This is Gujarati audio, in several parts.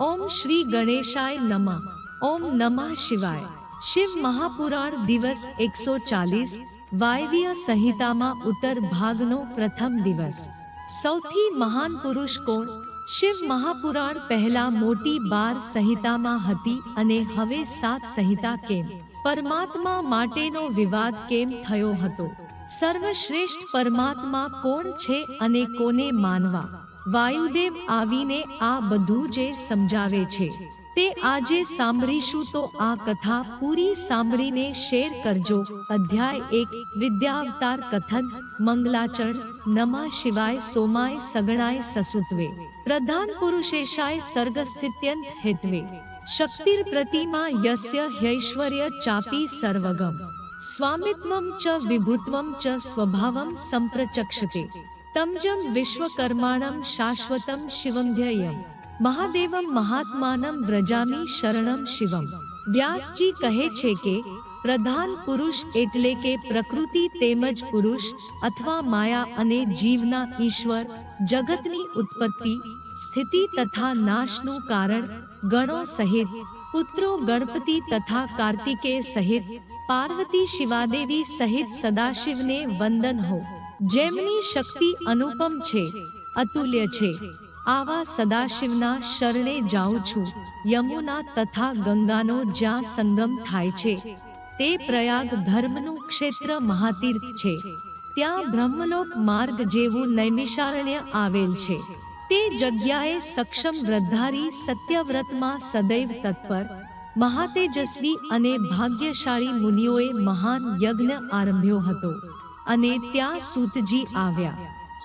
ઓમ શ્રી ગણેશાય નમઃ. ઓમ નમઃ શિવાય. શિવ મહાપુરાણ દિવસ એકસો ચાલીસ, વાયવ્ય સંહિતામાં ઉત્તર ભાગનો પ્રથમ દિવસ. સૌથી મહાન પુરુષ કોણ? શિવ મહાપુરાણ પહેલા મોટી બાર સંહિતામાં હતી અને હવે સાત સંહિતા કેમ? પરમાત્મા માટેનો વિવાદ કેમ થયો હતો? સર્વશ્રેષ્ઠ પરમાત્મા કોણ છે અને કોને માનવા? વાયુદેવ આવીને આ બધું જે સમજાવે છે, તે આજે સાંભળીશું તો આ કથા પૂરી સાંભળીને શેર કરજો. અધ્યાય એક, વિદ્યાવતાર કથન, મંગલાચરણ, નમા શિવાય સોમાય સગણાય સસુત્વે. પ્રધાન પુરુષેશાય સર્ગસ્થિત્યંત હેત્વે. શક્તિર પ્રતિમા યસ્ય હૈશ્વર્ય ચાપી સર્વગમ. સ્વામિત્વમ ચ વિભુત્વમ ચ સ્વભાવમ સંપ્રચક્ષતે. તમજમ વિશ્વકર્માણમ શાશ્વતમ શિવમ ધ્યેયમ મહાદેવમ મહાત્માનમ વ્રજામી શરણમ શિવમ વ્યાસજી કહે છે કે પ્રધાન પુરુષ એટલે કે પ્રકૃતિ તેમજ પુરુષ અથવા માયા અને જીવના ઈશ્વર જગતની ઉત્પત્તિ સ્થિતિ તથા નાશનું કારણ ગણો સહિત પુત્રો ગણપતિ તથા કાર્તિકે સહિત પાર્વતી શિવાદેવી સહિત સદાશિવને વંદન હો જેમની શક્તિ અનુપમ છે અતુલ્ય છે. આવા સદાશિવના શરણે જાઉં છું. યમુના તથા ગંગાનો જ્યાં સંગમ થાય છે તે પ્રયાગ ધર્મનું ક્ષેત્ર મહાતીર્થ છે. ત્યાં બ્રહ્મલોક માર્ગ જેવું નૈમિષારણ્ય આવેલ છે. તે જગ્યાએ સક્ષમ વ્રતધારી સત્યવ્રતમાં સદૈવ તત્પર મહાતેજસ્વી અને ભાગ્યશાળી મુનિઓએ મહાન યજ્ઞ આરંભ્યો હતો. અને ત્યાં સૂતજી આવ્યા.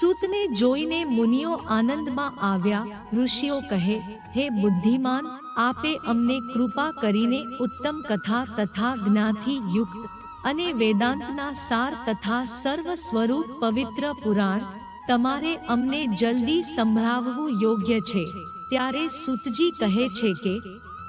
સૂતને જોઈને મુનિઓ આનંદમાં આવ્યા. ઋષિઓ કહે, હે બુદ્ધિમાન, આપે અમને કૃપા કરીને ઉત્તમ કથા તથા જ્ઞાથી યુક્ત અને વેદાંતના સાર તથા સર્વ સ્વરૂપ પવિત્ર પુરાણ તમારે અમને જલ્દી સંભળાવવું યોગ્ય છે. ત્યારે સૂતજી કહે છે કે,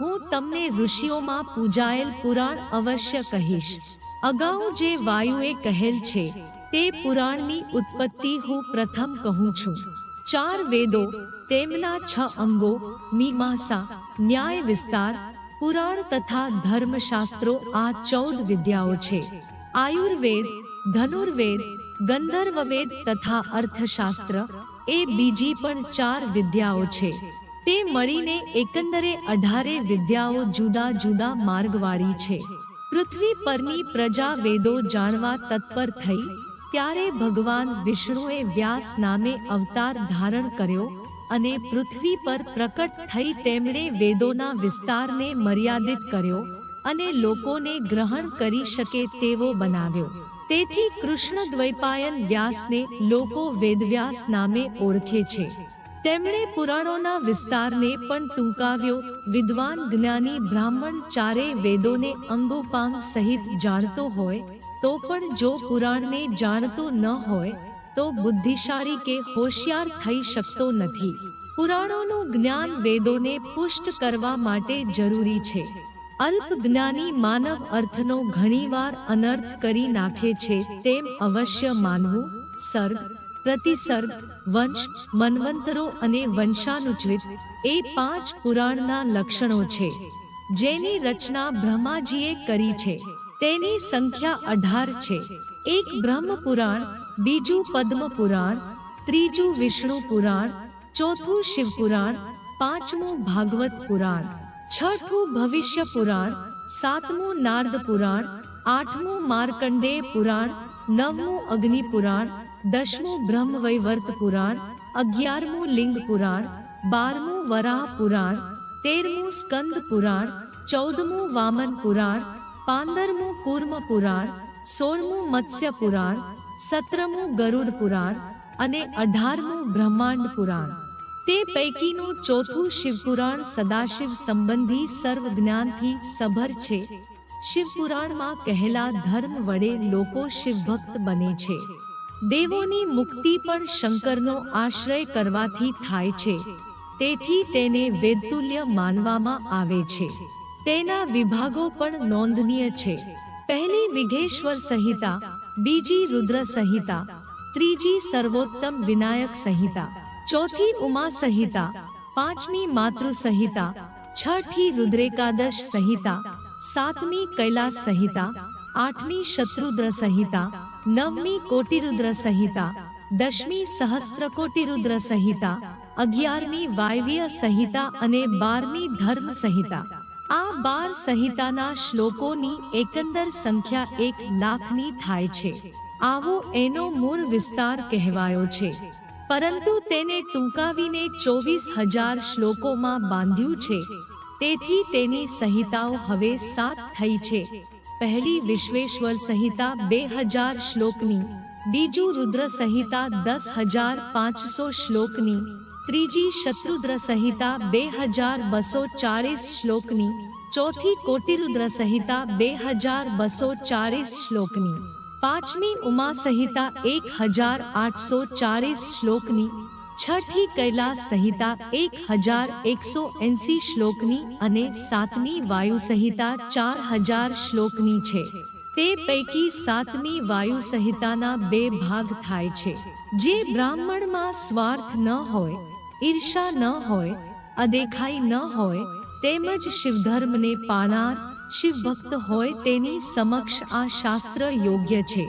હું તમને ઋષિઓમાં પૂજાયેલ પુરાણ અવશ્ય કહીશ. અગાઉ જે વાયુએ કહેલ છે, તે પુરાણની ઉત્પત્તિ હું પ્રથમ કહું છું. ચાર વેદો, તેમના છ અંગો, મીમાંસા, ન્યાય વિસ્તાર, પુરાણ તથા ધર્મશાસ્ત્રો આ ચૌદ વિદ્યાઓ છે. આયુર્વેદ, ધનુર્વેદ, ગંધર્વવેદ તથા અર્થશાસ્ત્ર એ બીજી પણ ચાર વિદ્યાઓ છે. તે મળીને એકંદરે અઢારે વિદ્યાઓ જુદા જુદા માર્ગવાળી છે. પૃથ્વી પરની પ્રજા વેદો જાણવા તત્પર થઈ, ત્યારે ભગવાન વિષ્ણુએ વ્યાસ નામે અવતાર ધારણ કર્યો અને પૃથ્વી પર પ્રકટ થઈ તેમણે વેદોના વિસ્તારને મર્યાદિત કર્યો અને લોકોને ગ્રહણ કરી શકે તેવો બનાવ્યો. તેથી કૃષ્ણ દ્વૈપાયન વ્યાસને લોકો વેદવ્યાસ નામે ઓળખે છે. તેમણે પુરાણોના વિસ્તારને પણ ટૂંકાવ્યો. વિદ્વાન જ્ઞાની બ્રાહ્મણ ચારે વેદોને અંગોપાંગ સહિત જાણતો હોય, તો પણ જો પુરાણને જાણતો ન હોય, તો બુદ્ધિશાળી કે હોશિયાર થઈ શકતો નથી. પુરાણોનું જ્ઞાન વેદોને પુષ્ટ કરવા માટે જરૂરી છે. અલ્પ જ્ઞાની માનવ અર્થનો ઘણીવાર અનર્થ કરી નાખે છે, તેમ અવશ્ય માનવું. સર્ગ પ્રતિસર્ગ, વંશ, મનવંતરો અને વંશાનુચરિત એ પાંચ પુરાણના લક્ષણો છે, જેની રચના બ્રહ્માજીએ કરી છે. તેની સંખ્યા અઢાર છે. એક બ્રહ્મ પુરાણ બીજું પદ્મ પુરાણ ત્રીજું વિષ્ણુ પુરાણ ચોથું શિવ પુરાણ પાંચમું ભાગવત પુરાણ, છઠ્ઠું ભવિષ્ય પુરાણ સાતમું નારદ પુરાણ આઠમું માર્કંડેય પુરાણ, નવમું અગ્નિ પુરાણ દસમું બ્રહ્મવૈવર્ત પુરાણ અગિયારમું લિંગ પુરાણ બારમું વરાહ પુરાણ તેરમું સ્કંદ પુરાણ ચૌદમું વામન પુરાણ પાંદરમું કૂર્મ પુરાણ સોળમું મત્સ્ય પુરાણ સત્રમું ગરુડ પુરાણ અને અઢારમું બ્રહ્માંડ પુરાણ તે પૈકીનું ચોથું શિવપુરાણ સદાશિવ સંબંધી સર્વ જ્ઞાનથી સભર છે શિવપુરાણમાં કહેલા ધર્મ વડે લોકો શિવભક્ત બને છે દેવોની મુક્તિ પણ શંકરનો આશ્રય કરવાથી થાય છે. તેથી તેને વેદતુલ્ય માનવામાં આવે છે. તેના વિભાગો પણ નોંધનીય છે. પહેલી વિઘેશ્વર સંહિતા, બીજી રુદ્ર સંહિતા, ત્રીજી સર્વોત્તમ વિનાયક સંહિતા, ચોથી ઉમા સંહિતા, પાંચમી માતૃ સંહિતા, છઠ્ઠી રુદ્રેકાદશ સંહિતા, સાતમી કૈલાસ સંહિતા, આઠમી શત્રુદ્ર સંહિતા નવમી કોટિરુદ્ર સંહિતા દશમી સહસ્ત્રકોટિરુદ્ર સંહિતા અગિયારમી વાયવ્ય સંહિતા અને બારમી ધર્મ સંહિતા આ બાર સંહિતાના શ્લોકોની એકંદર સંખ્યા એક લાખની થાય છે આવો એનો મૂળ વિસ્તાર કહેવાયો છે પરંતુ તેને ટૂંકાવીને ચોવીસ હજાર શ્લોકોમાં બાંધ્યું છે તેથી તેની સંહિતાઓ હવે સાત થઈ છે પહેલી વિશ્વેશ્વર સંહિતા બે હજાર શ્લોકની બીજું રુદ્ર સંહિતા દસ હજાર પાંચસો શ્લોકની ત્રીજી શત્રુદ્ર સંહિતા બે હજાર બસો ચાળીસ શ્લોકની ચોથી કોટિરુદ્ર સંહિતા બે હજાર બસો ચાળીસ શ્લોકની પાંચમી ઉમા સંહિતા એક હજાર આઠસો ચાળીસ શ્લોકની છઠ્ઠી કૈલાસ સંહિતા એક હજાર એકસો એંસી શ્લોકની અને સાતમી વાયુ સંહિતા ચાર હજાર શ્લોકની છે. તે પૈકી સાતમી વાયુ સંહિતાના બે ભાગ થાય છે. જે બ્રાહ્મણમાં સ્વાર્થ ન હોય, ઈર્ષા ન હોય, અદેખાઈ ન હોય, તેમજ શિવધર્મને પાળનાર શિવભક્ત હોય તેની સમક્ષ આ શાસ્ત્ર યોગ્ય છે.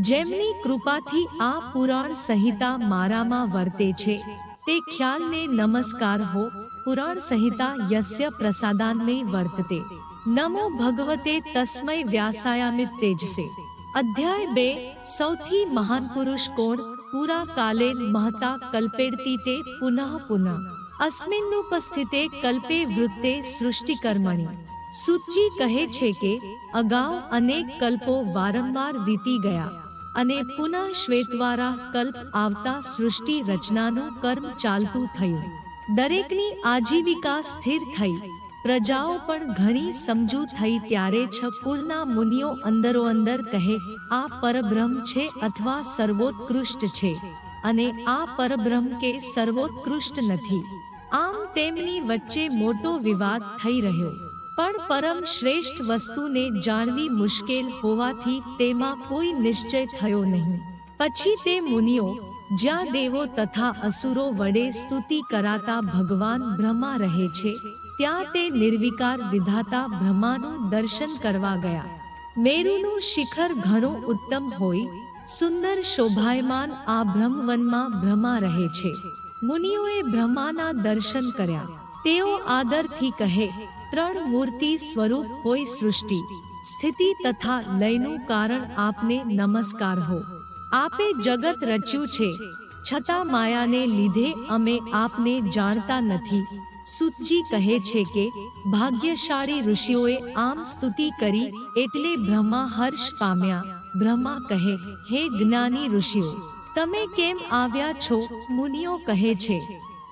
જેમની કૃપાથી આ પુરાણ સંહિતા મારામાં વર્તે છે, તે ખ્યાલને નમસ્કાર હો, પુરાણ સંહિતા યસ્ય પ્રસાદાન્મે વર્તતે. નમો ભગવતે તસ્મૈ વ્યાસાયામિત તેજસે. અધ્યાય બે, સૌથી મહાન પુરુષ કોણ? પૂરા કાલે મહતા કલ્પેડતી તે પુનઃ પુનઃ. અસ્મિન્નુપસ્થિતે કલ્પે વૃત્તે સૃષ્ટિકર્મણી સૂચિ કહે છે કે, અગાઉ અનેક કલ્પો વારંવાર વીતી ગયા. અને પુનઃ શ્વેતવારા કલ્પ આવતા સૃષ્ટિ રચનાનું કર્મ ચાલતું થયું. દરેકની આજીવિકા સ્થિર થઈ. પ્રજાઓ પણ ઘણી સમજુ થઈ ત્યારે છ કુળના મુનિઓ અંદરો અંદર કહે, આ પરબ્રહ્મ છે અથવા સર્વોત્કૃષ્ટ છે? અને આ પરબ્રહ્મ કે સર્વોત્કૃષ્ટ નથી. આમ તેમની વચ્ચે મોટો વિવાદ થઈ રહ્યો. પણ પરમ શ્રેષ્ઠ વસ્તુને જાણવી મુશ્કેલ હોવાથી તેમાં કોઈ નિશ્ચય થયો નહીં. પછી તે મુનિઓ, જ્યાં દેવો તથા અસુરો વડે સ્તુતિ કરાતા ભગવાન બ્રહ્મા રહે છે, ત્યાં તે નિર્વિકાર વિધાતા બ્રહ્માનું દર્શન કરવા ગયા. મેરુનું શિખર ઘણું ઉત્તમ હોય, સુંદર શોભાયમાન આ બ્રહ્મવનમાં બ્રહ્મા રહે છે. મુનિઓએ બ્રહ્માના દર્શન કર્યા. તેઓ આદરથી કહે ત્રણ મૂર્તિ સ્વરૂપ હોય સૃષ્ટિ, સ્થિતિ તથા લયનું કારણ આપને નમસ્કાર હો. આપે જગત રચ્યું છે, છતાં માયાને લીધે અમે આપને જાણતા નથી. સુતજી કહે છે કે, ભાગ્યશાળી ઋષિઓએ આમ સ્તુતિ કરી એટલે બ્રહ્મા હર્ષ પામ્યા. બ્રહ્મા કહે, હે જ્ઞાની ઋષિઓ, તમે કેમ આવ્યા છો? મુનિઓ કહે છે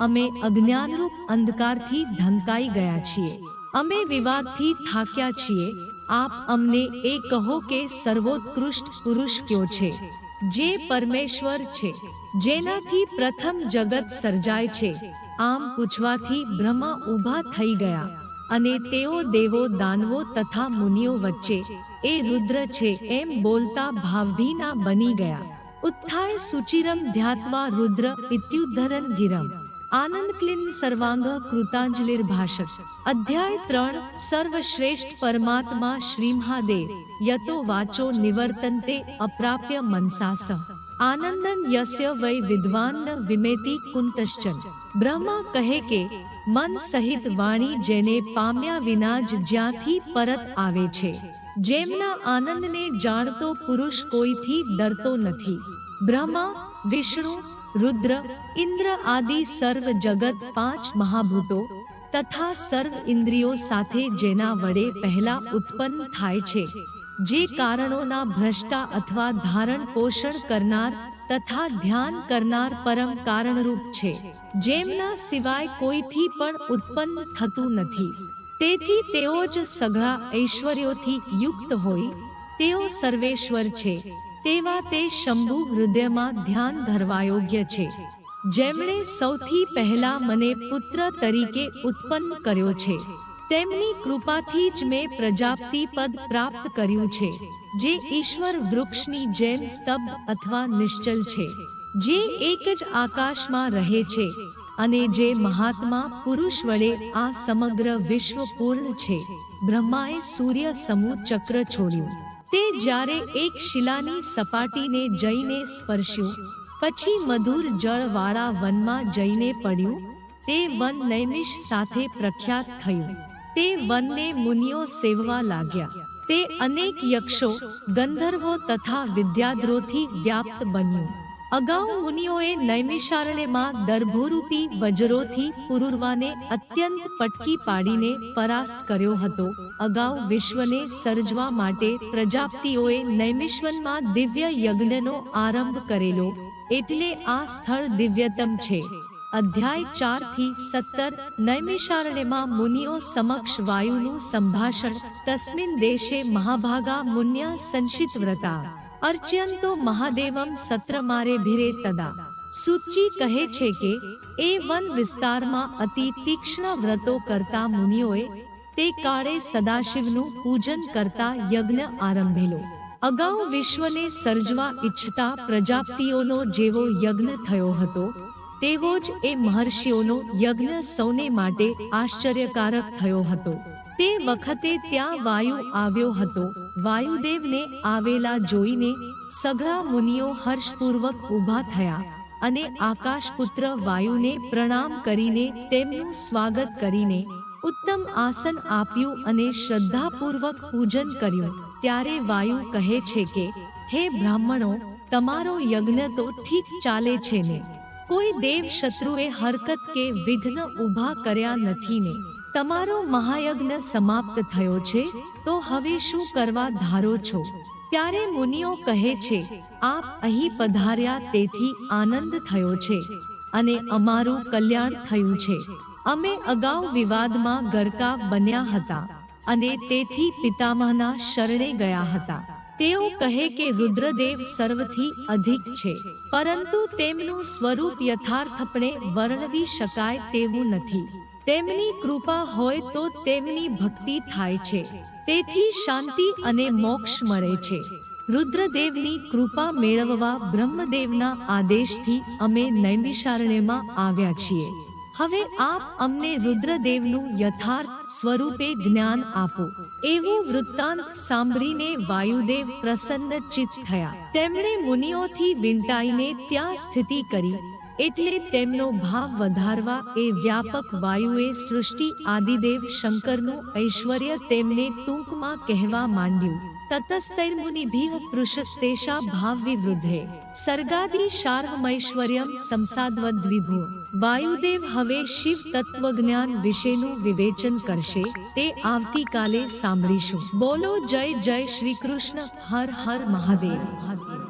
અમે અજ્ઞાનરૂપ અંધકારથી ઢંકાઈ ગયા છીએ. અમે વિવાદથી થાક્યા છીએ. આપ અમને એ કહો કે સર્વોત્કૃષ્ટ પુરુષ કયો છે? જે પરમેશ્વર છે, જેનાથી પ્રથમ જગત સર્જાય છે. આમ પૂછવાથી બ્રહ્મા ઊભા થઈ ગયા અને તેઓ દેવો, દાનવો તથા મુનિઓ વચ્ચે એ રુદ્ર છે એમ બોલતા ભાવભીના બની ગયા. ઉત્થાય સુચિરમ ધ્યાત્વા રુદ્ર ઇત્યુદ્ધરન ગિરમ. આનંદ ક્લિન સર્વાંગ કૃતાંજલિર ભાષક. અધ્યાય ત્રણ, સર્વશ્રેષ્ઠ પરમાત્મા શ્રી મહાદેવ યતો વાચો નિવર્તનતે અપ્રાપ્ય મનસાસ. આનંદન યસ્ય વૈ વિદ્વાન વિમેતી કુંતશ્ચન. બ્રહ્મા કહે કે, મન સહિત વાણી જેને પામ્યા વિના જ જ્યાંથી પરત આવે છે. જેમના આનંદને જાણતો પુરુષ કોઈથી ડરતો નથી. બ્રહ્મા, વિષ્ણુ રુદ્ર, ઇન્દ્ર આદિ સર્વ જગત પાંચ મહાભૂતો તથા સર્વ ઇન્દ્રિયો સાથે જેના વડે પહેલા ઉત્પન્ન થાય છે. જે કારણોના ભ્રષ્ટા અથવા ધારણ પોષણ કરનાર તથા ધ્યાન કરનાર પરમ કારણરૂપ છે. જેમના સિવાય કોઈથી પણ ઉત્પન્ન થતું નથી. તેથી તેઓ જ સઘળા ઐશ્વર્યોથી યુક્ત હોય, તેઓ સર્વેશ્વર છે. તેવા તે શંભુ હૃદયમાં ધ્યાન ધરવા યોગ્ય છે. જેમણે સૌથી પહેલા મને પુત્ર તરીકે ઉત્પન્ન કર્યો છે. તેમની કૃપાથી જ મેં પ્રજાપતિ પદ પ્રાપ્ત કર્યું છે. જે ઈશ્વર વૃક્ષની જેમ સ્તબ્ધ અથવા નિશ્ચલ છે. જે એક જ આકાશમાં રહે છે અને જે મહાત્મા પુરુષ વડે આ સમગ્ર વિશ્વ પૂર્ણ છે. બ્રહ્માએ સૂર્ય સમૂહ ચક્ર છોડ્યું. તે જ્યારે એક શિલાની સપાટીને જઈને સ્પર્શ્યું, પછી મધુર જળવાળા વનમાં જઈને પડ્યું, તે વન નૈમિષ સાથે પ્રખ્યાત થયું. તે વનને મુનિઓ સેવવા લાગ્યા. તે અનેક યક્ષો, ગંધર્વો તથા વિદ્યાધ્રોથી વ્યાપ્ત બન્યું. અગાઉ મુનિઓએ નૈમિષારણ્યમાં દર્ભોરૂપી વજ્રોથી પુરુરવાને અત્યંત પટકી પાડીને પરાસ્ત કર્યો હતો. અગાઉ વિશ્વને સર્જવા માટે પ્રજાપતિઓએ નૈમિષ્વનમાં દિવ્ય યજ્ઞનો આરંભ કરેલો. એટલે આ સ્થળ દિવ્યતમ છે. અધ્યાય ચારથી સત્તર, નૈમિષારણ્યમાં મુનિઓ સમક્ષ વાયુનું સંભાષણ. તસ્મિન દેશે મહાભાગા મુન્ય સંશિત વ્રતા. અર્ચ્યંતો મહાદેવમ સત્રમારે ભીરે તદા. સુચિ કહે છે કે, એ વન વિસ્તારમાં અતિ તીક્ષ્ણ વ્રતો કરતા મુનિઓએ તે કાળે સદાશિવનું પૂજન કરતા યજ્ઞ આરંભેલો. અગાઉ વિશ્વને સર્જવા ઈચ્છતા પ્રજાપતિઓનો જેવો યજ્ઞ થયો હતો, તેવો જ એ મહર્ષિઓનો યજ્ઞ સૌને માટે આશ્ચર્યકારક થયો હતો. તે વખતે ત્યાં વાયુ આવ્યો હતો. વાયુદેવને આવેલા જોઈને સઘળા મુનિઓ હર્ષપૂર્વક ઊભા થયા અને આકાશપુત્ર વાયુને પ્રણામ કરીને તેમનું સ્વાગત કરીને ઉત્તમ આસન આપ્યું અને શ્રદ્ધાપૂર્વક પૂજન કર્યું. ત્યારે વાયુ કહે છે કે, હે બ્રાહ્મણો, તમારો યજ્ઞ તો ઠીક ચાલે છે ને? કોઈ દેવ શત્રુએ હરકત કે વિઘ્ન ઊભા કર્યા નથી ને? તમારો મહાયજ્ઞ સમાપ્ત થયો છે, તો હવે શું કરવા ધારો છો? ત્યારે મુનિઓ કહે છે, આપ અહીં પધાર્યા તેથી આનંદ થયો છે અને અમારું કલ્યાણ થયું છે. અમે અગાઉ વિવાદમાં ગરકા બન્યા હતા અને તેથી પિતામહના શરણે ગયા હતા. તેઓ કહે કે રુદ્રદેવ સર્વથી અધિક છે, પરંતુ તેમનું સ્વરૂપ યથાર્થપણે વર્ણવી શકાય તેવું નથી. તેમની કૃપા હોય તો તેમની ભક્તિ થાય છે. તેથી શાંતિ અને મોક્ષ મળે છે. રુદ્રદેવની કૃપા મેળવવા બ્રહ્મદેવના આદેશથી અમે નૈમિષારણ્યમાં આવ્યા છીએ. હવે આપ અમને રુદ્રદેવનું યથાર્થ સ્વરૂપે જ્ઞાન આપો. એવું વૃત્તાંત સાંભળીને વાયુદેવ પ્રસન્ન ચિત્ત થયા. તેમણે મુનિઓથી વિંટાઈને ત્યાં સ્થિતિ કરી. એટલે તેમનો ભાવ વધારવા એ વ્યાપક વાયુએ સૃષ્ટિ આદિદેવ શંકરનું ઐશ્વર્ય તેમને ટૂંકમાં કહેવા માંડ્યું. તતસ્તૈર્મુનિભિઃ પૃષસ્તેષા ભાવ વિવૃદ્ધે સર્ગાદિ શાર્વમૈશ્વર્યમ સંસાદવદ્વિભુ વાયુદેવ હવે શિવ તત્વજ્ઞાન વિશેનું વિવેચન કરશે. તે આવતીકાલે સાંભળીશું. બોલો જય જય શ્રી કૃષ્ણ. હર હર મહાદેવ.